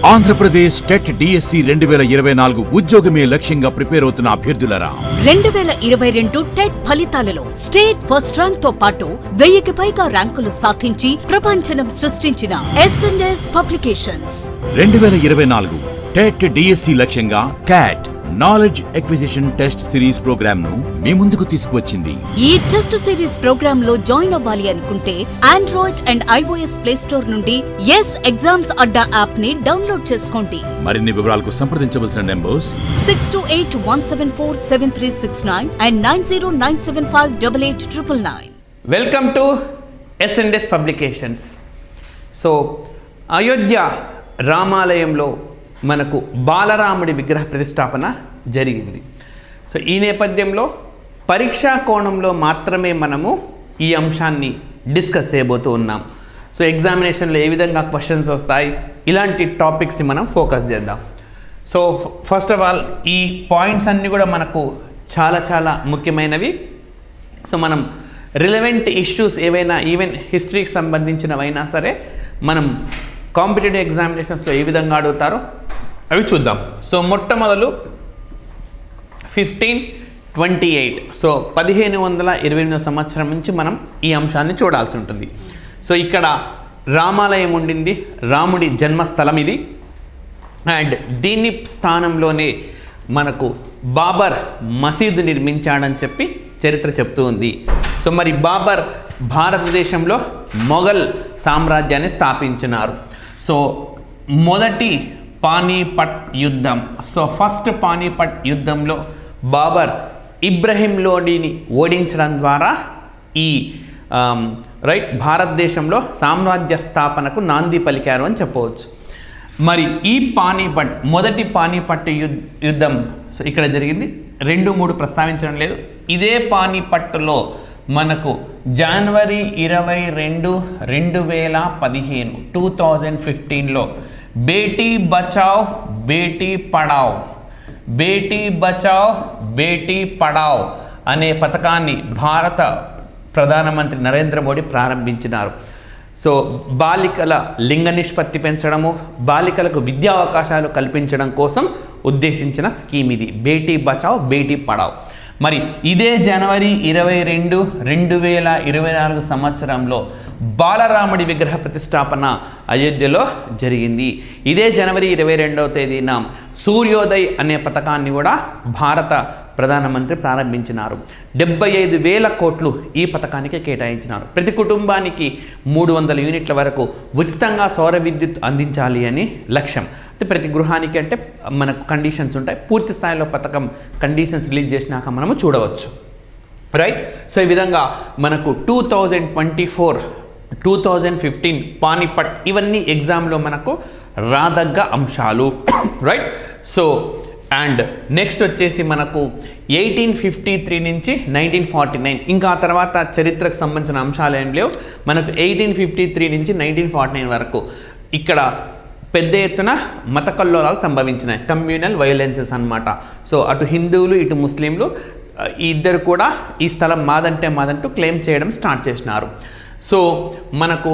Andhra Pradesh TET DSC రెండు వేల ఇరవై నాలుగు ఉద్యోగమే లక్ష్యంగా ప్రిపేర్ అవుతున్న అభ్యర్థులరా? రెండు వేల ఇరవై రెండు టెట్ ఫలితాలలో స్టేట్ ఫస్ట్ ర్యాంక్తో పాటు వెయ్యికి పైగా ర్యాంకులు సాధించి ప్రపంచనం సృష్టించిన ఎస్ఎన్ఎస్ పబ్లికేషన్స్. రెండు వేల ఇరవై నాలుగు టెట్ డిఎస్సి లక్ష్యంగా CAT knowledge acquisition test series ప్రోగ్రామ్ను మీ ముందుకు తీసుకువచ్చింది. ఈ టెస్ట్ సిరీస్ ప్రోగ్రామ్లో జాయిన్ అవ్వాలి అనుకుంటే Android and iOS play store నుండి ఎస్ ఎగ్జామ్స్ అడ్డా యాప్ని డౌన్లోడ్ చేసుకోండి. మరిన్ని వివరాలకు సంప్రదించవలసిన numbers six two eight one seven four seven three six nine and nine zero nine seven five double eight triple nine welcome to SNDS publications so Ayodhya రామాలయంలో మనకు బాలరాముడి విగ్రహ ప్రతిష్టాపన జరిగింది. సో ఈ నేపథ్యంలో పరీక్షా కోణంలో మాత్రమే మనము ఈ అంశాన్ని డిస్కస్ చేయబోతూ ఉన్నాం. సో ఎగ్జామినేషన్లో ఏ విధంగా క్వశ్చన్స్ వస్తాయి ఇలాంటి టాపిక్స్ని మనం ఫోకస్ చేద్దాం. సో ఫస్ట్ ఆఫ్ ఆల్ ఈ పాయింట్స్ అన్నీ కూడా మనకు చాలా చాలా ముఖ్యమైనవి. సో మనం రిలవెంట్ ఇష్యూస్ ఏవైనా ఈవెన్ హిస్టరీకి సంబంధించినవైనా సరే మనం కాంపిటేటివ్ ఎగ్జామినేషన్స్లో ఏ విధంగా అడుగుతారో అవి చూద్దాం. సో మొట్టమొదలు ఫిఫ్టీన్ ట్వంటీ ఎయిట్. సో పదిహేను వందల ఇరవై ఎనిమిదో సంవత్సరం నుంచి మనం ఈ అంశాన్ని చూడాల్సి ఉంటుంది. సో ఇక్కడ రామాలయం ఉండింది. రాముడి జన్మస్థలం ఇది. అండ్ దీన్ని స్థానంలోనే మనకు బాబర్ మసీదు నిర్మించాడని చెప్పి చరిత్ర చెప్తూ ఉంది. సో మరి బాబర్ భారతదేశంలో మొఘల్ సామ్రాజ్యాన్ని స్థాపించినారు. సో మొదటి పానీపట్ యుద్ధం. సో ఫస్ట్ పానీపట్ యుద్ధంలో బాబర్ ఇబ్రహీం లోడిని ఓడించడం ద్వారా ఈ రైట్ భారతదేశంలో సామ్రాజ్య స్థాపనకు నాంది పలికారు అని చెప్పవచ్చు. మరి ఈ పానీపట్ మొదటి పానీపట్ యుద్ యుద్ధం సో ఇక్కడ జరిగింది. రెండు మూడు ప్రస్తావించడం లేదు. ఇదే పానీపట్టులో మనకు జనవరి ఇరవై రెండు రెండు వేల పదిహేను టూ థౌజండ్ ఫిఫ్టీన్లో బేటీ బచావ్ బేటీ పడావ్. బేటీ బచావ్ బేటీ పడావ్ అనే పథకాన్ని భారత ప్రధానమంత్రి నరేంద్ర మోడీ ప్రారంభించినారు. సో బాలికల లింగ నిష్పత్తి పెంచడము బాలికలకు విద్యా అవకాశాలు కల్పించడం కోసం ఉద్దేశించిన స్కీమ్ ఇది. బేటీ బచావ్ బేటీ పడావ్. మరి ఇదే జనవరి ఇరవై రెండు రెండు వేల ఇరవై నాలుగు సంవత్సరంలో బాలరాముడి విగ్రహ ప్రతిష్టాపన అయోధ్యలో జరిగింది. ఇదే జనవరి ఇరవై రెండవ తేదీన సూర్యోదయ్ అనే పథకాన్ని కూడా భారత ప్రధానమంత్రి ప్రారంభించినారు. డెబ్బై ఐదు వేల కోట్లు ఈ పథకానికి కేటాయించినారు. ప్రతి కుటుంబానికి మూడు వందల యూనిట్ల వరకు ఉచితంగా సౌర విద్యుత్ అందించాలి అని లక్ష్యం. అయితే ప్రతి గృహానికి అంటే మనకు కండిషన్స్ ఉంటాయి. పూర్తి స్థాయిలో పథకం కండిషన్స్ రిలీజ్ చేసినాక మనము చూడవచ్చు. రైట్ సో ఈ విధంగా మనకు two thousand twenty four two thousand fifteen Panipat ఇవన్నీ ఎగ్జామ్లో మనకు రాదగ్గ అంశాలు. రైట్ సో అండ్ నెక్స్ట్ వచ్చేసి మనకు ఎయిటీన్ ఫిఫ్టీ త్రీ నుంచి నైన్టీన్ ఫార్టీ నైన్ ఇంకా ఆ తర్వాత చరిత్రకు సంబంధించిన అంశాలు ఏం లేవు. మనకు ఎయిటీన్ ఫిఫ్టీ త్రీ నుంచి నైన్టీన్ ఫార్టీ నైన్ వరకు. ఇక్కడ పెద్ద ఎత్తున మత కల్లోలాలు సంభవించినాయి. కమ్యూనల్ వయోలెన్సెస్ అన్నమాట. సో అటు హిందువులు ఇటు ముస్లింలు ఈ ఇద్దరు కూడా ఈ స్థలం మాదంటే మాదంటూ క్లెయిమ్ చేయడం స్టార్ట్ చేసినారు. సో మనకు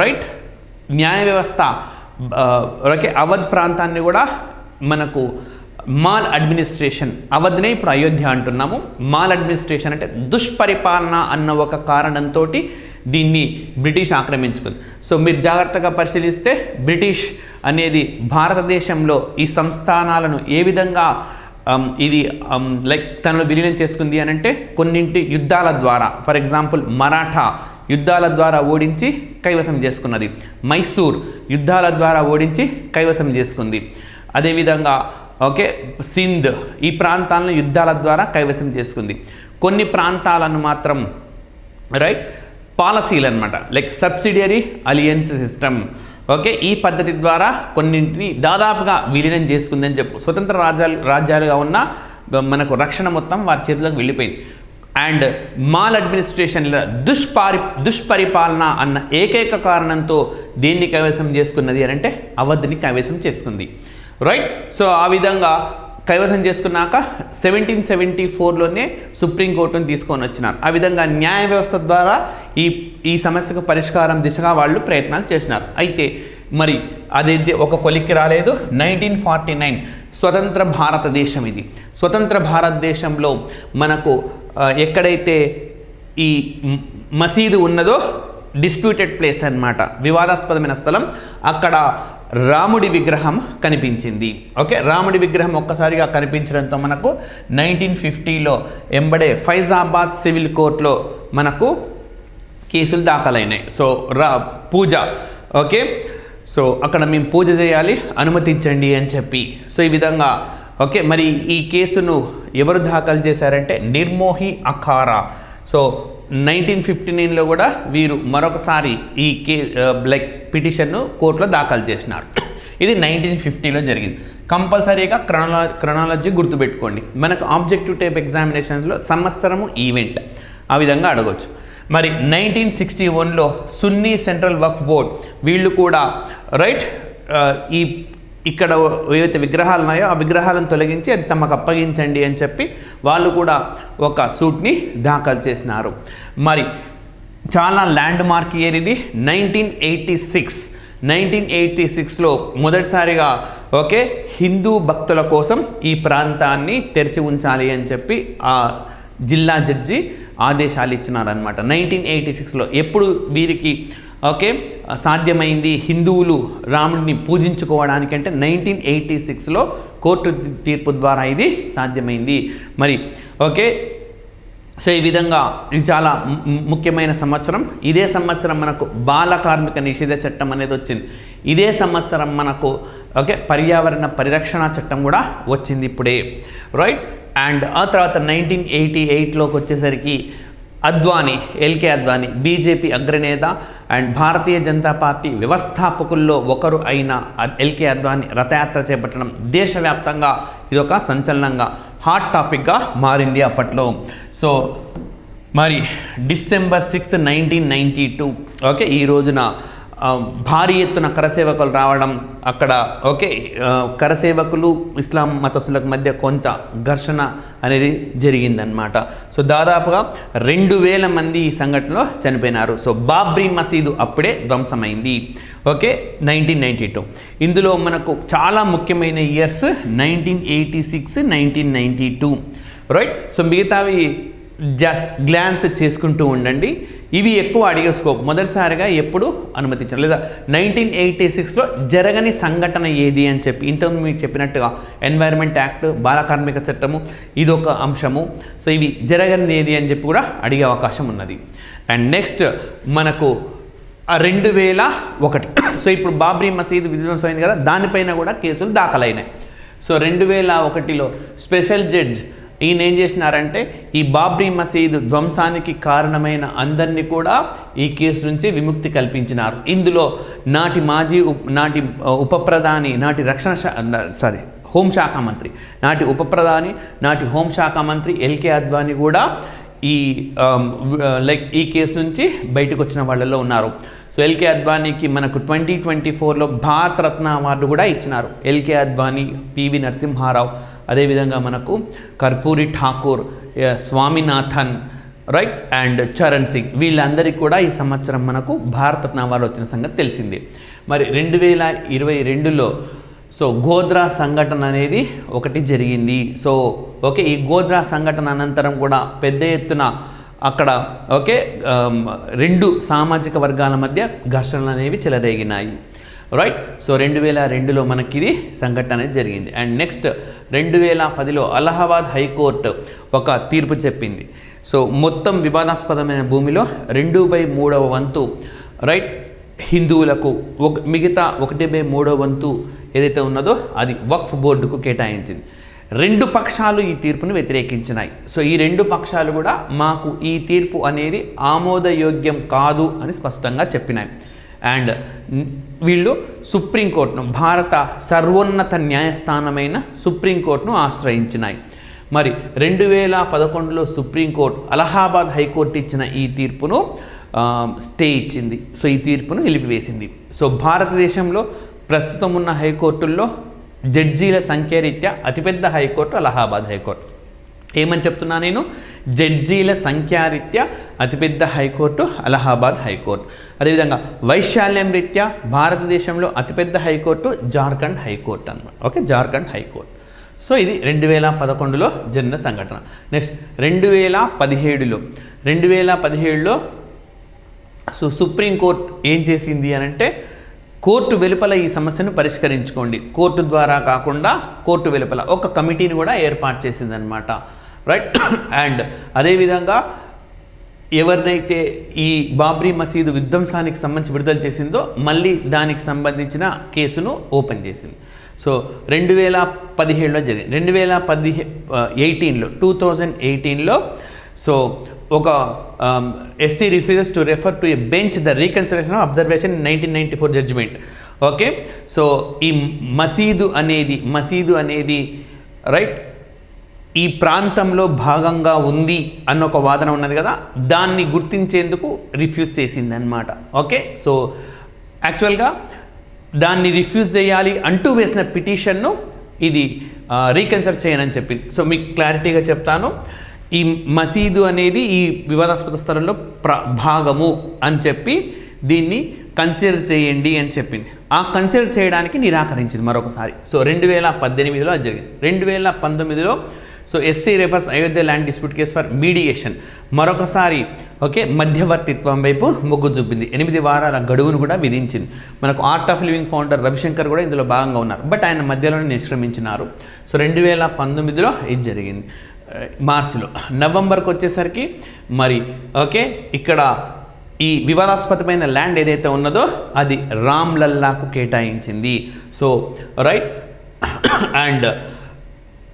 రైట్ న్యాయ వ్యవస్థ ఓకే అవధ్ ప్రాంతాన్ని కూడా మనకు మాల్ అడ్మినిస్ట్రేషన్ అవధ్నే ఇప్పుడు అయోధ్య అంటున్నాము. మాల్ అడ్మినిస్ట్రేషన్ అంటే దుష్పరిపాలన అన్న ఒక కారణంతో దీన్ని బ్రిటిష్ ఆక్రమించుకుంది. సో మీరు జాగ్రత్తగా పరిశీలిస్తే బ్రిటిష్ అనేది భారతదేశంలో ఈ సంస్థానాలను ఏ విధంగా ఇది లైక్ తనలో విలీనం చేసుకుంది అని అంటే కొన్నింటి యుద్ధాల ద్వారా. ఫర్ ఎగ్జాంపుల్ మరాఠా యుద్ధాల ద్వారా ఓడించి కైవసం చేసుకున్నది. మైసూర్ యుద్ధాల ద్వారా ఓడించి కైవసం చేసుకుంది. అదేవిధంగా ఓకే సింధ్ ఈ ప్రాంతాలను యుద్ధాల ద్వారా కైవసం చేసుకుంది. కొన్ని ప్రాంతాలను మాత్రం రైట్ పాలసీలు అనమాట like subsidiary alliance system okay ఈ పద్ధతి ద్వారా కొన్నింటిని దాదాపుగా విలీనం చేసుకుందని చెప్పు. స్వతంత్ర రాజ్యాలు రాజ్యాలుగా ఉన్న మనకు రక్షణ మొత్తం వారి చేతిలోకి వెళ్ళిపోయింది. అండ్ మాల్ అడ్మినిస్ట్రేషన్ దుష్పారి దుష్పరిపాలన అన్న ఏకైక కారణంతో దేన్ని కైవసం చేసుకున్నది అని అంటే అవధిని కైవసం చేసుకుంది. రైట్ సో ఆ విధంగా కైవసం చేసుకున్నాక సెవెంటీన్ సెవెంటీ ఫోర్లోనే సుప్రీంకోర్టును తీసుకొని వచ్చినారు. ఆ విధంగా న్యాయ వ్యవస్థ ద్వారా ఈ ఈ సమస్యకు పరిష్కారం దిశగా వాళ్ళు ప్రయత్నాలు చేసినారు. అయితే మరి అదేంటి ఒక కొలిక్కి రాలేదు. నైన్టీన్ ఫార్టీ నైన్ స్వతంత్ర భారతదేశం ఇది. స్వతంత్ర భారతదేశంలో మనకు ఎక్కడైతే ఈ మసీదు ఉన్నదో డిస్ప్యూటెడ్ ప్లేస్ అన్నమాట. వివాదాస్పదమైన స్థలం. అక్కడ రాముడి విగ్రహం కనిపించింది. ఓకే? రాముడి విగ్రహం ఒక్కసారిగా కనిపించడంతో మనకు నైన్టీన్ ఫిఫ్టీలో ఎంబడే ఫైజాబాద్ సివిల్ కోర్టులో మనకు కేసులు దాఖలైనాయి. సో రా పూజ. ఓకే? సో అక్కడ మేము పూజ చేయాలి అనుమతించండి అని చెప్పి. సో ఈ విధంగా ఓకే? మరి ఈ కేసును ఎవరు దాఖలు చేశారంటే Nirmohi Akhara. So nineteen fifty నైన్లో కూడా వీరు మరొకసారి ఈ కే లైక్ పిటిషన్ను కోర్టులో దాఖలు చేసినారు. ఇది నైన్టీన్ ఫిఫ్టీలో జరిగింది. కంపల్సరీగా క్రొనాల క్రొనాలజీ గుర్తుపెట్టుకోండి. మనకు ఆబ్జెక్టివ్ టైప్ ఎగ్జామినేషన్స్లో సంవత్సరము ఈవెంట్. ఆ విధంగా అడగొచ్చు. మరి నైన్టీన్ సిక్స్టీ వన్లో సున్నీ సెంట్రల్ వక్ఫ్ బోర్డ్ వీళ్ళు కూడా రైట్ ఈ ఇక్కడ ఏవైతే విగ్రహాలు ఉన్నాయో ఆ విగ్రహాలను తొలగించి అది తమకు అప్పగించండి అని చెప్పి వాళ్ళు కూడా ఒక సూట్ని దాఖలు చేసినారు. మరి చాలా ల్యాండ్ మార్క్ ఇయర్ ఇది. Nineteen eighty six nineteen eighty సిక్స్లో మొదటిసారిగా ఓకే హిందూ భక్తుల కోసం ఈ ప్రాంతాన్ని తెరిచి ఉంచాలి అని చెప్పి ఆ జిల్లా జడ్జి ఆదేశాలు ఇచ్చినారనమాట నైన్టీన్ ఎయిటీ సిక్స్లో ఎప్పుడు వీరికి ఓకే? సాధ్యమైంది హిందువులు రాముడిని పూజించుకోవడానికి అంటే నైన్టీన్ ఎయిటీ సిక్స్లో కోర్టు తీర్పు ద్వారా ఇది సాధ్యమైంది. మరి ఓకే? సో ఈ విధంగా ఇది చాలా ముఖ్యమైన సంవత్సరం. ఇదే సంవత్సరం మనకు బాల కార్మిక నిషేధ చట్టం అనేది వచ్చింది. ఇదే సంవత్సరం మనకు ఓకే? పర్యావరణ పరిరక్షణ చట్టం కూడా వచ్చింది ఇప్పుడే. రైట్? అండ్ ఆ తర్వాత నైన్టీన్ ఎయిటీ ఎయిట్లోకి వచ్చేసరికి అద్వానీ ఎల్కే అద్వానీ బీజేపీ అగ్రనేత అండ్ భారతీయ జనతా పార్టీ వ్యవస్థాపకుల్లో ఒకరు అయిన ఎల్కే అద్వానీ రథయాత్ర చేపట్టడం దేశవ్యాప్తంగా ఇది ఒక సంచలనంగా హాట్ టాపిక్గా మారింది అప్పట్లో. సో మరి December sixth nineteen ninety two. Okay ఈ రోజున భారీ ఎత్తున కరసేవకులు రావడం అక్కడ ఓకే కరసేవకులు ఇస్లాం మతస్థులకు మధ్య కొంత ఘర్షణ అనేది జరిగిందనమాట సో దాదాపుగా రెండు వేల మంది ఈ సంఘటనలో చనిపోయినారు. సో బాబ్రీ మసీదు అప్పుడే ధ్వంసమైంది. Okay nineteen ninety two. ఇందులో మనకు చాలా ముఖ్యమైన years nineteen eighty six nineteen ninety two. Right? So మిగతావి జస్ట్ గ్లాన్స్ చేసుకుంటూ ఉండండి. ఇవి ఎక్కువ అడిగే స్కోప్ మొదటిసారిగా ఎప్పుడు అనుమతించారు. లేదా నైన్టీన్ ఎయిటీ సిక్స్లో జరగని సంఘటన ఏది అని చెప్పి ఇంతకు మీకు చెప్పినట్టుగా ఎన్వైరన్మెంట్ యాక్ట్ బాల కార్మిక చట్టము ఇది ఒక అంశము. సో ఇవి జరగనిది ఏది అని చెప్పి కూడా అడిగే అవకాశం ఉన్నది. అండ్ నెక్స్ట్ మనకు రెండు వేల ఒకటి. సో ఇప్పుడు బాబ్రీ మసీద్ విధ్వంసమైంది కదా దానిపైన కూడా కేసులు దాఖలైనాయి. సో రెండు వేల ఒకటిలో స్పెషల్ జడ్జ్ ఈయన ఏం చేసినారంటే ఈ బాబ్రీ మసీద్ ధ్వంసానికి కారణమైన అందరినీ కూడా ఈ కేసు నుంచి విముక్తి కల్పించినారు. ఇందులో నాటి మాజీ నాటి ఉప ప్రధాని నాటి రక్షణ సారీ హోంశాఖ మంత్రి నాటి ఉప ప్రధాని నాటి హోంశాఖ మంత్రి ఎల్కే అద్వానీ కూడా ఈ లైక్ ఈ కేసు నుంచి బయటకు వచ్చిన వాళ్ళలో ఉన్నారు. సో ఎల్కే అద్వానీకి మనకు ట్వంటీ ట్వంటీ ఫోర్లో భారత రత్న అవార్డు కూడా ఇచ్చినారు. LK Advani PV Narasimha Rao. అదేవిధంగా మనకు కర్పూరి ఠాకూర్ స్వామినాథన్ రైట్ అండ్ చరణ్ సింగ్ వీళ్ళందరికీ కూడా ఈ సంవత్సరం మనకు భారత నామాలు వచ్చిన సంగతి తెలిసింది. మరి రెండు వేల ఇరవై రెండులో సో గోద్రా సంఘటన అనేది ఒకటి జరిగింది. సో ఓకే ఈ గోద్రా సంఘటన అనంతరం కూడా పెద్ద ఎత్తున అక్కడ ఓకే రెండు సామాజిక వర్గాల మధ్య ఘర్షణలు అనేవి చెలరేగినాయి. రైట్ సో రెండు వేల రెండులో మనకి ఇది సంఘటన అనేది జరిగింది. అండ్ నెక్స్ట్ రెండు వేల పదిలో అలహాబాద్ హైకోర్టు ఒక తీర్పు చెప్పింది. సో మొత్తం వివాదాస్పదమైన భూమిలో రెండు బై మూడవ వంతు రైట్ హిందువులకు ఒక మిగతా ఒకటి బై మూడవ వంతు ఏదైతే ఉన్నదో అది వక్ఫ్ బోర్డుకు కేటాయించింది. రెండు పక్షాలు ఈ తీర్పును వ్యతిరేకించినాయి. సో ఈ రెండు పక్షాలు కూడా మాకు ఈ తీర్పు అనేది ఆమోదయోగ్యం కాదు అని స్పష్టంగా చెప్పినాయి. అండ్ వీళ్ళు సుప్రీంకోర్టును భారత సర్వోన్నత న్యాయస్థానమైన సుప్రీంకోర్టును ఆశ్రయించినాయి. మరి రెండు వేల పదకొండులో సుప్రీంకోర్టు అలహాబాద్ హైకోర్టు ఇచ్చిన ఈ తీర్పును స్టే ఇచ్చింది. సో ఈ తీర్పును నిలిపివేసింది. సో భారతదేశంలో ప్రస్తుతం ఉన్న హైకోర్టుల్లో జడ్జీల సంఖ్య రీత్యా అతిపెద్ద హైకోర్టు అలహాబాద్ హైకోర్టు. ఏమని చెప్తున్నా నేను? జడ్జీల సంఖ్యారీత్యా అతిపెద్ద హైకోర్టు అలహాబాద్ హైకోర్టు. అదేవిధంగా వైశాల్యం రీత్యా భారతదేశంలో అతిపెద్ద high court Jharkhand high court అనమాట okay? Jharkhand high court. So ఇది రెండు వేల పదకొండులో జరిగిన సంఘటన. నెక్స్ట్ రెండు వేల పదిహేడులో. రెండు వేల పదిహేడులో సో సుప్రీంకోర్టు ఏం చేసింది అని అంటే కోర్టు వెలుపల ఈ సమస్యను పరిష్కరించుకోండి. కోర్టు ద్వారా కాకుండా కోర్టు వెలుపల ఒక కమిటీని కూడా ఏర్పాటు చేసిందనమాట రైట్ అండ్ అదేవిధంగా ఎవరినైతే ఈ బాబ్రీ మసీదు విధ్వంసానికి సంబంధించి విడుదల చేసిందో మళ్ళీ దానికి సంబంధించిన కేసును ఓపెన్ చేసింది. సో రెండు వేల పదిహేడులో జరిగింది. రెండు వేల పదిహే uh, ఎయిటీన్లో టూ థౌజండ్ ఎయిటీన్లో సో ఒక SC refuses to refer to a bench the reconsideration of observation nineteen ninety four judgement okay so ఈ మసీదు అనేది మసీదు అనేది రైట్ ఈ ప్రాంతంలో భాగంగా ఉంది అన్న ఒక వాదన ఉన్నది కదా దాన్ని గుర్తించేందుకు రిఫ్యూజ్ చేసింది అనమాట ఓకే? సో యాక్చువల్గా దాన్ని రిఫ్యూజ్ చేయాలి అంటూ వేసిన పిటిషన్ను ఇది రీకన్సిడర్ చేయనని చెప్పింది. సో మీకు క్లారిటీగా చెప్తాను. ఈ మసీదు అనేది ఈ వివాదాస్పద స్థలంలో ప్ర భాగము అని చెప్పి దీన్ని కన్సిడర్ చేయండి అని చెప్పింది. ఆ కన్సిడర్ చేయడానికి నిరాకరించింది మరొకసారి. సో రెండు వేల పద్దెనిమిదిలో అది జరిగింది. రెండు వేల పంతొమ్మిదిలో so SC refers Ayodhya land dispute case for mediation. మరొకసారి ఓకే మధ్యవర్తిత్వం వైపు మొగ్గు చూపింది. ఎనిమిది వారాల గడువును కూడా విధించింది. మనకు art of living founder Ravi Shankar కూడా ఇందులో భాగంగా ఉన్నారు. బట్ ఆయన మధ్యలోనే నిష్క్రమించినారు. సో రెండు వేల పంతొమ్మిదిలో ఇది జరిగింది. మార్చిలో. నవంబర్కి వచ్చేసరికి మరి ఓకే ఇక్కడ ఈ వివాదాస్పదమైన ల్యాండ్ ఏదైతే ఉన్నదో అది రామ్ లల్లాకు కేటాయించింది. So right? అండ్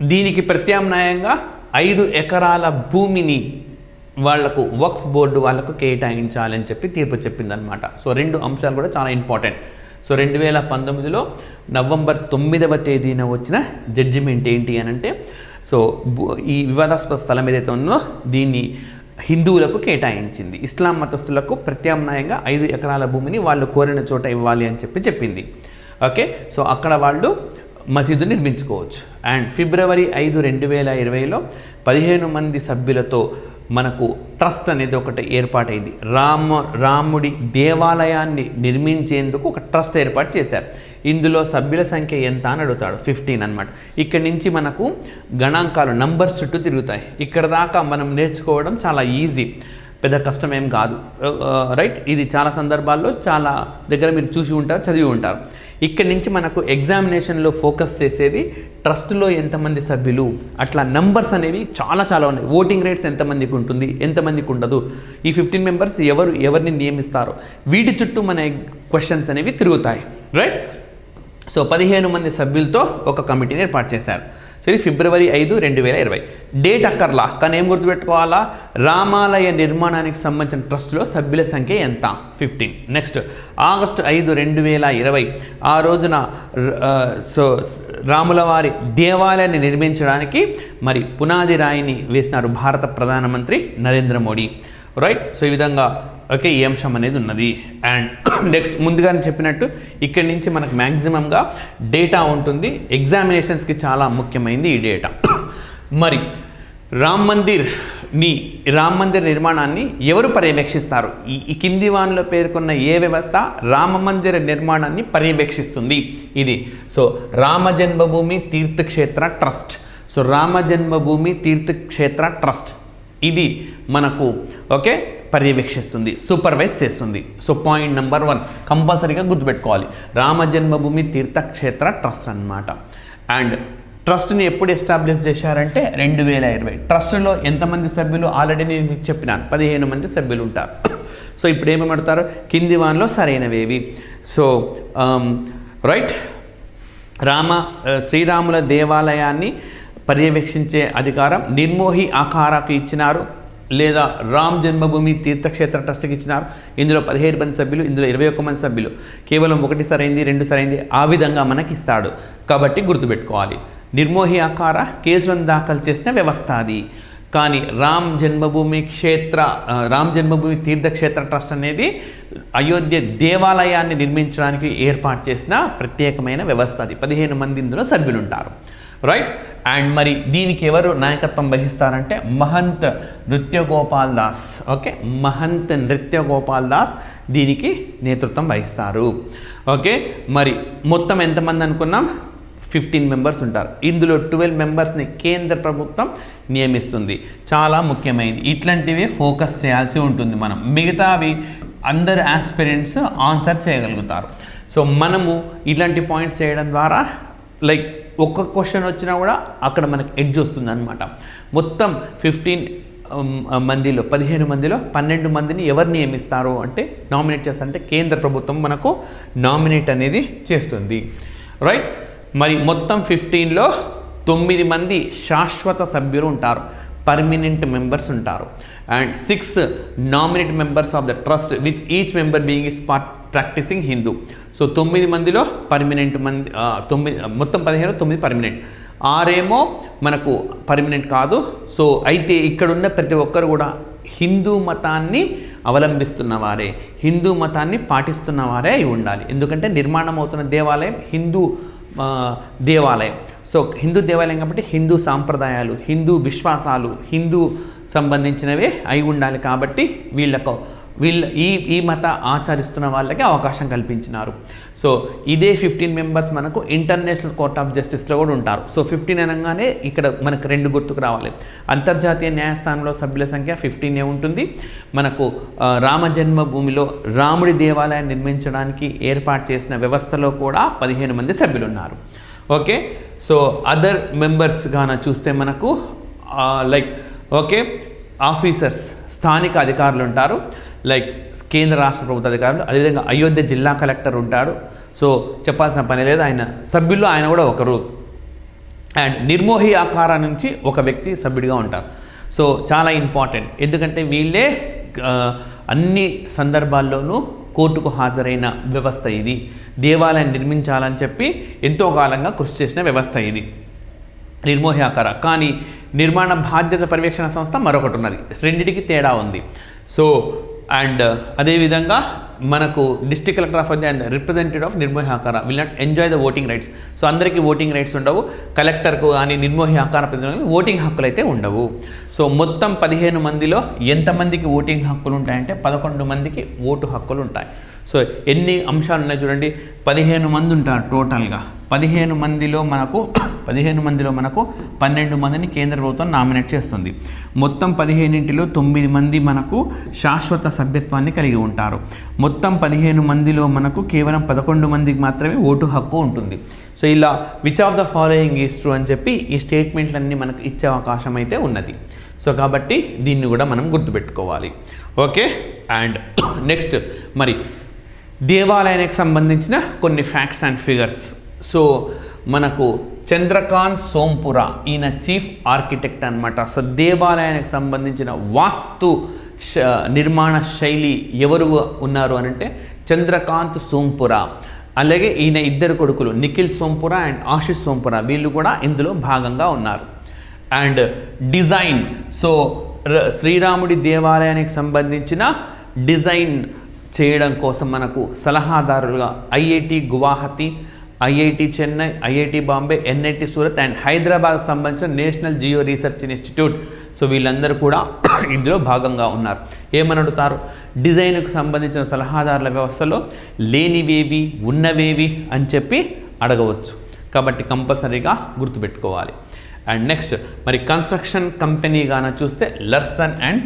దీనికి ప్రత్యామ్నాయంగా ఐదు ఎకరాల భూమిని వాళ్ళకు వక్ఫ్ బోర్డు వాళ్ళకు కేటాయించాలని చెప్పి తీర్పు చెప్పిందనమాట సో రెండు అంశాలు కూడా చాలా ఇంపార్టెంట్. సో రెండు వేల పంతొమ్మిదిలో నవంబర్ తొమ్మిదవ తేదీన వచ్చిన జడ్జిమెంట్ ఏంటి అని అంటే సో ఈ వివాదాస్పద స్థలం ఏదైతే ఉందో దీన్ని హిందువులకు కేటాయించింది. ఇస్లాం మతస్థులకు ప్రత్యామ్నాయంగా ఐదు ఎకరాల భూమిని వాళ్ళు కోరిన చోట ఇవ్వాలి అని చెప్పి చెప్పింది. ఓకే? సో అక్కడ వాళ్ళు మసీదు నిర్మించుకోవచ్చు. అండ్ ఫిబ్రవరి ఐదు రెండు వేల ఇరవైలో పదిహేను మంది సభ్యులతో మనకు ట్రస్ట్ అనేది ఒకటి ఏర్పాటైంది. రామ రాముడి దేవాలయాన్ని నిర్మించేందుకు ఒక ట్రస్ట్ ఏర్పాటు చేశారు. ఇందులో సభ్యుల సంఖ్య ఎంత అని అడుగుతాడు. ఫిఫ్టీన్ అనమాట ఇక్కడి నుంచి మనకు గణాంకాలు నంబర్స్ చుట్టూ తిరుగుతాయి. ఇక్కడ దాకా మనం నేర్చుకోవడం చాలా ఈజీ. పెద్ద కష్టం ఏం కాదు. Uh, uh, రైట్ ఇది చాలా సందర్భాల్లో చాలా దగ్గర మీరు చూసి ఉంటారు చదివి ఉంటారు. ఇక్కడి నుంచి మనకు ఎగ్జామినేషన్లో ఫోకస్ చేసేది ట్రస్ట్లో ఎంతమంది సభ్యులు అట్లా నంబర్స్ అనేవి చాలా చాలా ఉన్నాయి. ఓటింగ్ రేట్స్ ఎంతమందికి ఉంటుంది ఎంతమందికి ఉండదు. ఈ ఫిఫ్టీన్ మెంబర్స్ ఎవరు ఎవరిని నియమిస్తారు వీటి చుట్టూ మన క్వశ్చన్స్ అనేవి తిరుగుతాయి. రైట్? సో పదిహేను మంది సభ్యులతో ఒక కమిటీని ఏర్పాటు చేశారు. సరే ఇది ఫిబ్రవరి ఐదు రెండు వేల ఇరవై. డేట్ అక్కర్లా కానీ ఏం గుర్తుపెట్టుకోవాలా? రామాలయ నిర్మాణానికి సంబంధించిన ట్రస్ట్లో సభ్యుల సంఖ్య ఎంత? ఫిఫ్టీన్ నెక్స్ట్ ఆగస్టు ఐదు రెండు వేల ఇరవై. ఆ రోజున సో రాముల వారి దేవాలయాన్ని నిర్మించడానికి మరి పునాది రాయిని వేసినారు భారత ప్రధానమంత్రి నరేంద్ర మోడీ. రైట్ సో ఈ విధంగా ఓకే ఈ అంశం అనేది ఉన్నది. అండ్ నెక్స్ట్ ముందుగానే చెప్పినట్టు ఇక్కడి నుంచి మనకు మ్యాక్సిమంగా డేటా ఉంటుంది. ఎగ్జామినేషన్స్కి చాలా ముఖ్యమైనది ఈ డేటా మరి రామ్ మందిర్ని రామ్ మందిర్ నిర్మాణాన్ని ఎవరు పర్యవేక్షిస్తారు? ఈ కింది వానిలో పేర్కొన్న ఏ వ్యవస్థ రామ మందిర నిర్మాణాన్ని పర్యవేక్షిస్తుంది? ఇది. So Rama Janmabhoomi Teerthakshetra trust. So Rama Janmabhoomi Teerthakshetra trust. ఇది మనకు ఓకే పర్యవేక్షిస్తుంది సూపర్వైజ్ చేస్తుంది. సో పాయింట్ నెంబర్ వన్ కంపల్సరీగా గుర్తుపెట్టుకోవాలి. రామ జన్మభూమి తీర్థక్షేత్ర ట్రస్ట్ అన్నమాట. అండ్ ట్రస్ట్ని ఎప్పుడు ఎస్టాబ్లిష్ చేశారంటే రెండు వేల ఇరవై. ట్రస్ట్లో ఎంతమంది సభ్యులు? ఆల్రెడీ నేను మీకు చెప్పినాను. పదిహేను మంది సభ్యులు ఉంటారు. సో ఇప్పుడు ఏమేమంటారు? కింది వాన్లో సరైనవేవి. So right um, Rama uh, శ్రీరాముల దేవాలయాన్ని పర్యవేక్షించే అధికారం నిర్మోహి ఆకారాకు ఇచ్చినారు లేదా రామ్ జన్మభూమి తీర్థక్షేత్ర ట్రస్ట్కి ఇచ్చినారు. ఇందులో పదిహేడు మంది సభ్యులు ఇందులో ఇరవై ఒక్క మంది సభ్యులు. కేవలం ఒకటి సరైంది రెండు సరైంది ఆ విధంగా మనకి ఇస్తాడు కాబట్టి గుర్తుపెట్టుకోవాలి. నిర్మోహి ఆకార కేసులను దాఖలు చేసిన వ్యవస్థ అది. కానీ రామ్ జన్మభూమి క్షేత్ర రామ్ జన్మభూమి తీర్థక్షేత్ర ట్రస్ట్ అనేది అయోధ్య దేవాలయాన్ని నిర్మించడానికి ఏర్పాటు చేసిన ప్రత్యేకమైన వ్యవస్థ అది. పదిహేను మంది ఇందులో సభ్యులుంటారు. రైట్ అండ్ మరి దీనికి ఎవరు నాయకత్వం వహిస్తారంటే మహంత్ నృత్య గోపాల్ దాస్. ఓకే మహంత్ నృత్య గోపాల్ దాస్ దీనికి నేతృత్వం వహిస్తారు. ఓకే మరి మొత్తం ఎంతమంది అనుకున్నాం? ఫిఫ్టీన్ మెంబర్స్ ఉంటారు. ఇందులో ట్వెల్వ్ మెంబర్స్ని కేంద్ర ప్రభుత్వం నియమిస్తుంది. చాలా ముఖ్యమైనది. ఇట్లాంటివి ఫోకస్ చేయాల్సి ఉంటుంది మనం. మిగతావి అందరు ఆస్పిరెంట్స్ ఆన్సర్ చేయగలుగుతారు. సో మనము ఇలాంటి పాయింట్స్ చేయడం ద్వారా లైక్ ఒక్క క్వశ్చన్ వచ్చినా కూడా అక్కడ మనకి ఎడ్జ్ వస్తుంది అనమాట మొత్తం ఫిఫ్టీన్ um, uh, మందిలో పదిహేను మందిలో పన్నెండు మందిని ఎవరు నియమిస్తారు అంటే నామినేట్ చేస్తారంటే కేంద్ర ప్రభుత్వం మనకు నామినేట్ అనేది చేస్తుంది. రైట్ మరి మొత్తం ఫిఫ్టీన్లో తొమ్మిది మంది శాశ్వత సభ్యులు ఉంటారు. పర్మనెంట్ మెంబర్స్ ఉంటారు. And six nominate members of the trust which each member being is part practising Hindu so తొమ్మిది మందిలో పర్మనెంట్ మంది తొమ్మిది మొత్తం పదిహేను తొమ్మిది పర్మనెంట్ ఆరేమో మనకు పర్మనెంట్ కాదు. సో అయితే ఇక్కడున్న ప్రతి ఒక్కరు కూడా హిందూ మతాన్ని అవలంబిస్తున్నవారే హిందూ మతాన్ని పాటిస్తున్నవారే అయి ఉండాలి. ఎందుకంటే నిర్మాణం అవుతున్న దేవాలయం హిందూ దేవాలయం. సో హిందూ దేవాలయం కాబట్టి హిందూ సాంప్రదాయాలు హిందూ విశ్వాసాలు హిందూ సంబంధించినవే అయి ఉండాలి కాబట్టి వీళ్ళకు వీళ్ళ ఈ ఈ మత ఆచరిస్తున్న వాళ్ళకి అవకాశం కల్పించినారు. సో ఇదే ఫిఫ్టీన్ మెంబర్స్ మనకు ఇంటర్నేషనల్ కోర్ట్ ఆఫ్ జస్టిస్లో కూడా ఉంటారు. సో ఫిఫ్టీన్ అనగానే ఇక్కడ మనకు రెండు గుర్తుకు రావాలి. అంతర్జాతీయ న్యాయస్థానంలో సభ్యుల సంఖ్య ఫిఫ్టీనే ఉంటుంది. మనకు రామ జన్మభూమిలో రాముడి దేవాలయాన్ని నిర్మించడానికి ఏర్పాటు చేసిన వ్యవస్థలో కూడా పదిహేను మంది సభ్యులు ఉన్నారు ఓకే? సో అదర్ మెంబర్స్ గాన చూస్తే మనకు లైక్ ఓకే? ఆఫీసర్స్ స్థానిక అధికారులు ఉంటారు. లైక్ కేంద్ర రాష్ట్ర ప్రభుత్వ అధికారులు అదేవిధంగా అయోధ్య జిల్లా కలెక్టర్ ఉంటాడు. సో చెప్పాల్సిన పని లేదు. ఆయన సభ్యుల్లో ఆయన కూడా ఒకరు. అండ్ నిర్మోహి ఆకార నుంచి ఒక వ్యక్తి సభ్యుడిగా ఉంటారు. సో చాలా ఇంపార్టెంట్. ఎందుకంటే వీళ్ళే అన్ని సందర్భాల్లోనూ కోర్టుకు హాజరైన వ్యవస్థ ఇది. దేవాలయం నిర్మించాలని చెప్పి ఎంతో కాలంగా కృషి చేసిన వ్యవస్థ ఇది. నిర్మోహి ఆకార. కానీ నిర్మాణ బాధ్యత పర్యవేక్షణ సంస్థ మరొకటి ఉన్నది. రెండిటికి తేడా ఉంది. సో అండ్ uh, అదేవిధంగా మనకు district collector of and representative of Nirmohi Akhara will not enjoy the voting rights so అందరికీ ఓటింగ్ రైట్స్ ఉండవు. కలెక్టర్కు కానీ నిర్మోహి ఆకార ప్రతినిధులకు ఓటింగ్ హక్కులు అయితే ఉండవు. సో మొత్తం పదిహేను మందిలో ఎంతమందికి ఓటింగ్ హక్కులు ఉంటాయంటే పదకొండు మందికి ఓటు హక్కులు ఉంటాయి. సో ఎన్ని అంశాలు ఉన్నాయి చూడండి. పదిహేను మంది ఉంటారు టోటల్గా. పదిహేను మందిలో మనకు పదిహేను మందిలో మనకు పన్నెండు మందిని కేంద్ర ప్రభుత్వం నామినేట్ చేస్తుంది. మొత్తం పదిహేనింటిలో తొమ్మిది మంది మనకు శాశ్వత సభ్యత్వాన్ని కలిగి ఉంటారు. మొత్తం పదిహేను మందిలో మనకు కేవలం పదకొండు మందికి మాత్రమే ఓటు హక్కు ఉంటుంది. సో ఇలా which of the following is true అని చెప్పి ఈ స్టేట్మెంట్లన్నీ మనకు ఇచ్చే అవకాశం అయితే ఉన్నది. సో కాబట్టి దీన్ని కూడా మనం గుర్తుపెట్టుకోవాలి. ఓకే? అండ్ నెక్స్ట్ మరి దేవాలయానికి సంబంధించిన కొన్ని ఫ్యాక్ట్స్ అండ్ ఫిగర్స్ సో మనకు చంద్రకాంత్ సోంపుర ఈయన చీఫ్ ఆర్కిటెక్ట్ అన్నమాట. సో దేవాలయానికి సంబంధించిన వాస్తు శ- నిర్మాణ శైలి ఎవరు ఉన్నారు అని అంటే చంద్రకాంత్ సోంపుర. అలాగే ఈయన ఇద్దరు కొడుకులు నిఖిల్ సోంపుర అండ్ ఆశిష్ సోంపుర వీళ్ళు కూడా ఇందులో భాగంగా ఉన్నారు. అండ్ డిజైన్ సో ర- శ్రీరాముడి దేవాలయానికి సంబంధించిన డిజైన్ చేయడం కోసం మనకు సలహాదారులుగా IIT Guwahati IIT Chennai IIT Bombay NIT Surat and Hyderabad సంబంధించిన national geo research institute. So వీళ్ళందరూ కూడా ఇందులో భాగంగా ఉన్నారు. ఏమని అడుగుతారు డిజైన్కు సంబంధించిన సలహాదారుల వ్యవస్థలో లేనివేవి ఉన్నవేవి అని చెప్పి అడగవచ్చు. కాబట్టి కంపల్సరీగా గుర్తుపెట్టుకోవాలి. అండ్ నెక్స్ట్ మరి కన్స్ట్రక్షన్ కంపెనీ గాన చూస్తే లర్సన్ అండ్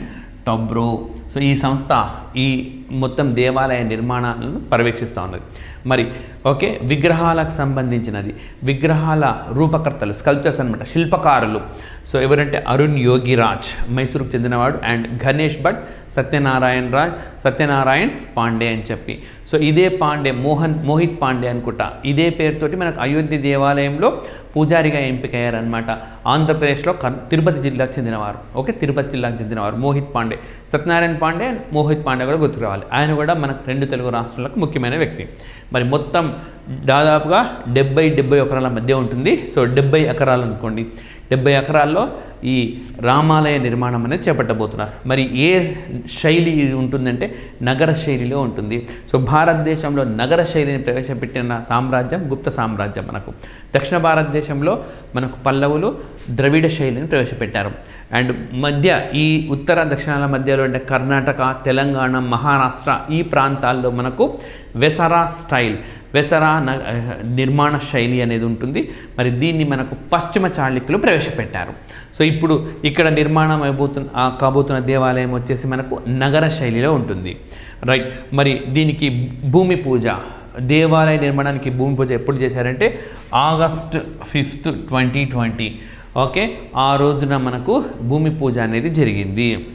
టబ్రో. సో ఈ సంస్థ ఈ మొత్తం దేవాలయ నిర్మాణాలను పర్యవేక్షిస్తూ ఉన్నది. మరి ఓకే విగ్రహాలకు సంబంధించినది. విగ్రహాల రూపకర్తలు స్కల్ప్చర్స్ అనమాట శిల్పకారులు. సో ఎవరంటే అరుణ్ యోగిరాజ్ మైసూరుకు చెందినవాడు అండ్ గణేష్ భట్ సత్యనారాయణ రాజ్ సత్యనారాయణ్ పాండే అని చెప్పి. సో ఇదే పాండే మోహన్ మోహిత్ పాండే అనుకుంటా. ఇదే పేరుతోటి మనకు అయోధ్య దేవాలయంలో పూజారిగా ఎంపికయ్యారనమాట ఆంధ్రప్రదేశ్లో కన్ తిరుపతి జిల్లాకు చెందినవారు. ఓకే తిరుపతి జిల్లాకు చెందినవారు. మోహిత్ పాండే. సత్యనారాయణ పాండే మోహిత్ పాండే కూడా గుర్తుకు రావాలి. ఆయన కూడా మనకు రెండు తెలుగు రాష్ట్రాలకు ముఖ్యమైన వ్యక్తి. మరి మొత్తం దాదాపుగా డెబ్బై డెబ్బై ఎకరాల మధ్య ఉంటుంది. సో డెబ్బై ఎకరాలు అనుకోండి. డెబ్బై ఎకరాల్లో ఈ రామాలయ నిర్మాణం అనేది చేపట్టబోతున్నారు. మరి ఏ శైలి ఇది ఉంటుందంటే నగర శైలిలో ఉంటుంది. సో భారతదేశంలో నగర శైలిని ప్రవేశపెట్టిన సామ్రాజ్యం గుప్త సామ్రాజ్యం మనకు. దక్షిణ భారతదేశంలో మనకు పల్లవులు ద్రవిడ శైలిని ప్రవేశపెట్టారు. అండ్ మధ్య ఈ ఉత్తర దక్షిణాల మధ్యలో అంటే కర్ణాటక తెలంగాణ మహారాష్ట్ర ఈ ప్రాంతాల్లో మనకు వెసరా స్టైల్ వెసరా నిర్మాణ శైలి అనేది ఉంటుంది. మరి దీన్ని మనకు పశ్చిమ చాళుక్యులు ప్రవేశపెట్టారు. సో ఇప్పుడు ఇక్కడ నిర్మాణం అయిపోతున్న కాబోతున్న దేవాలయం వచ్చేసి మనకు నగర శైలిలో ఉంటుంది. రైట్. మరి దీనికి భూమి పూజ దేవాలయ నిర్మాణానికి భూమి పూజ ఎప్పుడు చేశారంటే August fifth twenty twenty. Okay? ఆ రోజున మనకు భూమి పూజ అనేది జరిగింది.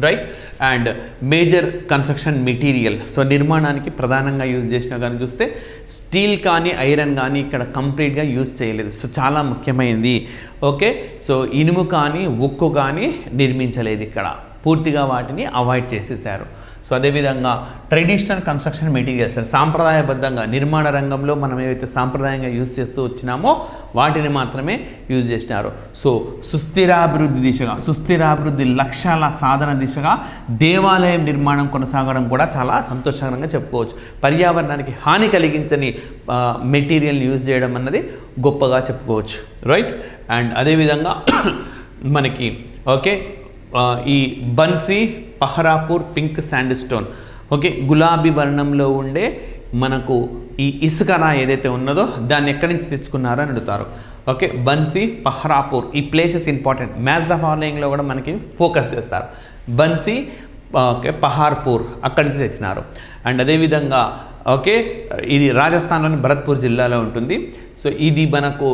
Right? And major construction material so నిర్మాణానికి ప్రధానంగా యూజ్ చేసిన కానీ చూస్తే స్టీల్ కానీ ఐరన్ కానీ ఇక్కడ కంప్లీట్గా యూజ్ చేయలేదు. సో చాలా ముఖ్యమైనది. ఓకే? సో ఇనుము కానీ ఉక్కు కానీ నిర్మించలేదు ఇక్కడ. పూర్తిగా వాటిని అవాయిడ్ చేసేసారు. సో అదేవిధంగా ట్రెడిషనల్ కన్స్ట్రక్షన్ మెటీరియల్స్ సాంప్రదాయబద్ధంగా నిర్మాణ రంగంలో మనం ఏవైతే సాంప్రదాయంగా యూజ్ చేస్తూ వచ్చినామో వాటిని మాత్రమే యూజ్ చేసినారు. సో సుస్థిరాభివృద్ధి దిశగా సుస్థిరాభివృద్ధి లక్ష్యాల సాధన దిశగా దేవాలయం నిర్మాణం కొనసాగడం కూడా చాలా సంతోషకరంగా చెప్పుకోవచ్చు. పర్యావరణానికి హాని కలిగించని మెటీరియల్ యూజ్ చేయడం అన్నది గొప్పగా చెప్పుకోవచ్చు. రైట్? అండ్ అదేవిధంగా మనకి ఓకే ఈ Bansi Paharpur pink sand stone okay గులాబీ వర్ణంలో ఉండే మనకు ఈ ఇసుక రాయి ఏదైతే ఉన్నదో దాన్ని ఎక్కడి నుంచి తెచ్చుకున్నారో అని అడుగుతారు. ఓకే బన్సీ పహరాపూర్ ఈ ప్లేసెస్ ఇంపార్టెంట్. మ్యాచ్ ద ఫాలోయింగ్లో కూడా మనకి ఫోకస్ చేస్తారు. బన్సీ ఓకే పహార్పూర్ అక్కడి నుంచి తెచ్చినారు. అండ్ అదేవిధంగా ఓకే ఇది రాజస్థాన్లోని భరత్పూర్ జిల్లాలో ఉంటుంది. సో ఇది మనకు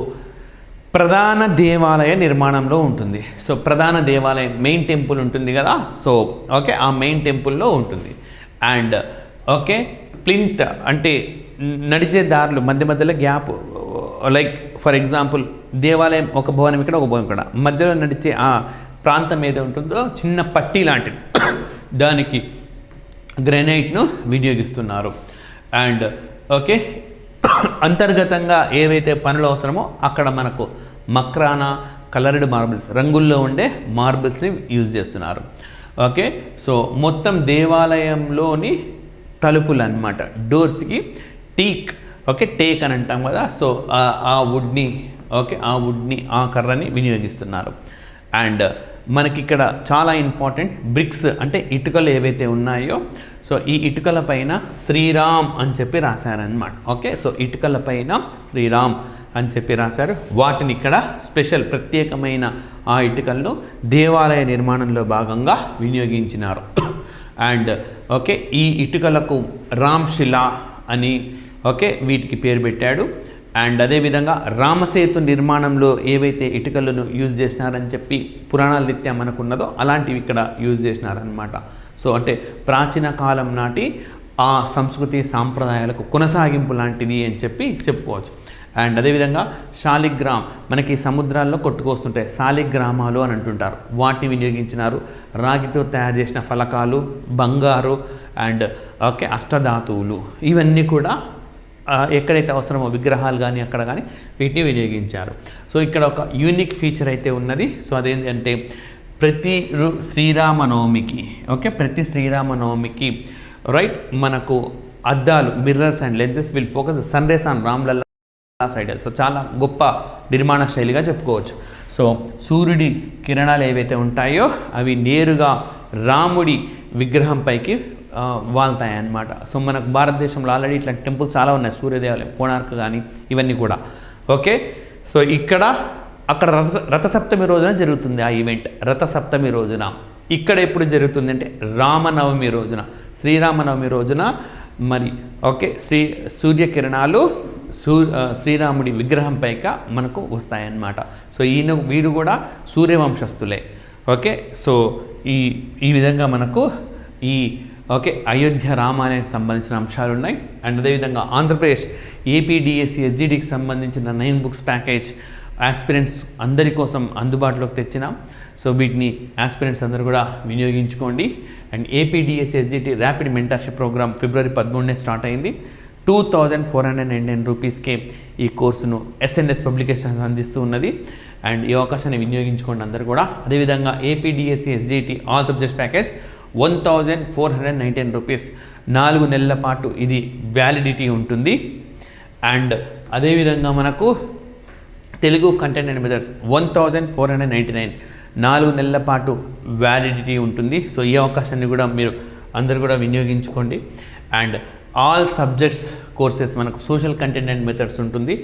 ప్రధాన దేవాలయ నిర్మాణంలో ఉంటుంది. సో ప్రధాన దేవాలయం మెయిన్ టెంపుల్ ఉంటుంది కదా? సో ఓకే ఆ మెయిన్ టెంపుల్లో ఉంటుంది. అండ్ ఓకే ప్లింత్ అంటే నడిచే దారులు మధ్య మధ్యలో గ్యాప్ లైక్ ఫర్ ఎగ్జాంపుల్ దేవాలయం ఒక భవనం ఇక్కడ ఒక భవనం ఇక్కడ. మధ్యలో నడిచే ఆ ప్రాంతం ఏదో ఉంటుందో చిన్న పట్టి లాంటిది. దానికి గ్రెనైట్ను వినియోగిస్తున్నారు. అండ్ ఓకే అంతర్గతంగా ఏవైతే పనులు అవసరమో అక్కడ మనకు మక్రానా కలర్డ్ మార్బుల్స్ రంగుల్లో ఉండే మార్బుల్స్ని యూజ్ చేస్తున్నారు. ఓకే? సో మొత్తం దేవాలయంలోని తలుపులు అన్నమాట డోర్స్కి టీక్ ఓకే? టేక్ అని అంటాం కదా? సో ఆ వుడ్ని ఓకే? ఆ వుడ్ని ఆ కర్రని వినియోగిస్తున్నారు. అండ్ మనకి ఇక్కడ చాలా ఇంపార్టెంట్ బ్రిక్స్ అంటే ఇటుకలు ఏవైతే ఉన్నాయో సో ఈ ఇటుకల పైన శ్రీరామ్ అని చెప్పి రాశారనమాట ఓకే? సో ఇటుకల పైన శ్రీరామ్ అని చెప్పి రాశారు. వాటిని ఇక్కడ స్పెషల్ ప్రత్యేకమైన ఆ ఇటుకలను దేవాలయ నిర్మాణంలో భాగంగా వినియోగించినారు. అండ్ ఓకే ఈ ఇటుకలకు రామ్ శిలా అని ఓకే వీటికి పేరు పెట్టాడు. అండ్ అదేవిధంగా రామసేతు నిర్మాణంలో ఏవైతే ఇటుకలను యూజ్ చేసినారని చెప్పి పురాణాల రీత్యా మనకున్నదో అలాంటివి ఇక్కడ యూజ్ చేసినారనమాట సో అంటే ప్రాచీన కాలం నాటి ఆ సంస్కృతి సాంప్రదాయాలకు కొనసాగింపు లాంటిది అని చెప్పి చెప్పుకోవచ్చు. అండ్ అదేవిధంగా శాలిగ్రామ్ మనకి సముద్రాల్లో కొట్టుకొస్తుంటాయి. శాలిగ్రామాలు అని అంటుంటారు. వాటిని వినియోగించినారు. రాగితో తయారు చేసిన ఫలకాలు బంగారు అండ్ ఓకే అష్టధాతువులు. ఇవన్నీ కూడా ఎక్కడైతే అవసరమో విగ్రహాలు కానీ అక్కడ కానీ వీటిని వినియోగించారు. సో ఇక్కడ ఒక యూనిక్ ఫీచర్ అయితే ఉన్నది. సో అదేంటంటే ప్రతి రు- శ్రీరామనవమికి ఓకే? ప్రతి శ్రీరామనవమికి రైట్ మనకు అద్దాలు mirrors and lenses will focus sun rays on Ram Lalla side so చాలా గొప్ప నిర్మాణ శైలిగా చెప్పుకోవచ్చు. సో సూర్యుడి కిరణాలు ఏవైతే ఉంటాయో అవి నేరుగా రాముడి విగ్రహంపైకి వాళ్తాయన్నమాట. అన్నమాట సో మనకు భారతదేశంలో ఆల్రెడీ ఇట్లాంటి టెంపుల్స్ చాలా ఉన్నాయి. సూర్యదేవాలయం కోణార్క్ కానీ ఇవన్నీ కూడా. ఓకే? సో ఇక్కడ అక్కడ రథ రథసప్తమి రోజున జరుగుతుంది ఆ ఈవెంట్ రథసప్తమి రోజున. ఇక్కడ ఎప్పుడు జరుగుతుంది అంటే రామనవమి రోజున. శ్రీరామనవమి రోజున మరి ఓకే శ్రీ సూర్యకిరణాలు సూ శ్రీరాముడి విగ్రహం పైక మనకు వస్తాయన్నమాట. సో ఈయన వీడు కూడా సూర్యవంశస్థులే. ఓకే సో ఈ ఈ విధంగా మనకు ఈ ఓకే అయోధ్య రామాలయానికి సంబంధించిన అంశాలు ఉన్నాయి. అండ్ అదేవిధంగా ఆంధ్రప్రదేశ్ ఏపీడిఎస్సి ఎస్జిడికి సంబంధించిన నైన్ బుక్స్ ప్యాకేజ్ ఆస్పిరెంట్స్ అందరి కోసం అందుబాటులోకి తెచ్చినాం. సో వీటిని ఆస్పిరెంట్స్ అందరూ కూడా వినియోగించుకోండి. And APDS SGT rapid mentorship programme February పదమూడునే start అయింది. Two thousand four hundred and nine రూపీస్కే ఈ కోర్సును ఎస్ఎన్ఎస్ పబ్లికేషన్స్ అందిస్తూ ఉన్నది. అండ్ ఈ అవకాశాన్ని వినియోగించుకోండి అందరు కూడా. అదేవిధంగా APDSC SGT all subjects package one thousand four hundred nineteen rupees నాలుగు నెలల పాటు ఇది వ్యాలిడిటీ ఉంటుంది. అండ్ అదేవిధంగా మనకు Telugu content and methods one thousand four hundred ninety nine నాలుగు నెలల పాటు వ్యాలిడిటీ ఉంటుంది. సో ఈ అవకాశాన్ని కూడా మీరు అందరు కూడా వినియోగించుకోండి. అండ్ ఆల్ సబ్జెక్ట్స్ కోర్సెస్ మనకు సోషల్ కంటెంట్ అండ్ మెథడ్స్ ఉంటుంది.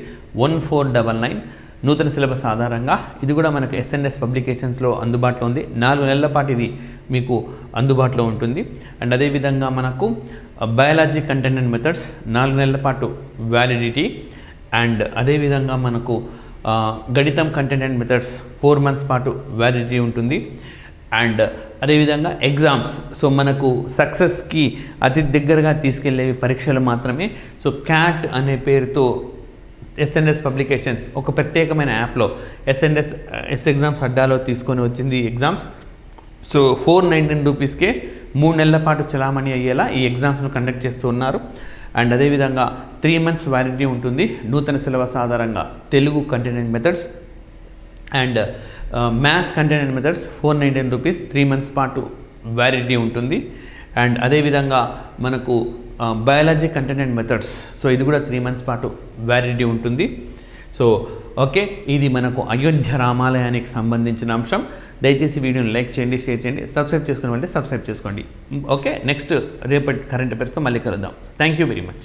వన్ ఫోర్ డబల్ నైన్ నూతన సిలబస్ ఆధారంగా ఇది కూడా మనకు ఎస్ఎన్ఎస్ పబ్లికేషన్స్లో అందుబాటులో ఉంది. నాలుగు నెలల పాటు ఇది మీకు అందుబాటులో ఉంటుంది. అండ్ అదేవిధంగా మనకు బయాలజీ కంటెంట్ అండ్ మెథడ్స్ నాలుగు నెలల పాటు వ్యాలిడిటీ అండ్ అదేవిధంగా మనకు గణితం content and methods four months పాటు వ్యాలిడిటీ ఉంటుంది. అండ్ అదేవిధంగా ఎగ్జామ్స్ సో మనకు సక్సెస్కి అతి దగ్గరగా తీసుకెళ్ళేవి పరీక్షలు మాత్రమే. సో క్యాట్ అనే పేరుతో ఎస్ఎన్ఎస్ పబ్లికేషన్స్ ఒక ప్రత్యేకమైన యాప్లో ఎస్ఎన్ఎస్ ఎస్ ఎగ్జామ్స్ అడ్డాలో తీసుకొని వచ్చింది ఎగ్జామ్స్ సో ఫోర్ నైన్టీన్ రూపీస్కే మూడు నెలల పాటు చలామణి అయ్యేలా ఈ ఎగ్జామ్స్ను కండక్ట్ చేస్తూ ఉన్నారు. అండ్ అదేవిధంగా త్రీ మంత్స్ వ్యాలిడిటీ ఉంటుంది. నూతన సిలబస్ ఆధారంగా Telugu content methods and maths content methods four nineteen rupees three months పాటు వ్యాలిడిటీ ఉంటుంది. అండ్ అదేవిధంగా మనకు biology content and methods so ఇది కూడా త్రీ మంత్స్ పాటు వ్యాలిడిటీ ఉంటుంది. సో ఓకే ఇది మనకు అయోధ్య రామాలయానికి సంబంధించిన అంశం. దయచేసి వీడియోని లైక్ చేయండి షేర్ చేయండి సబ్స్క్రైబ్ చేసుకుని సబ్స్క్రైబ్ చేసుకోండి. ఓకే నెక్స్ట్ రేపటి కరెంట్ అఫైర్స్తో మళ్ళీ కలుద్దాం. Thank you very much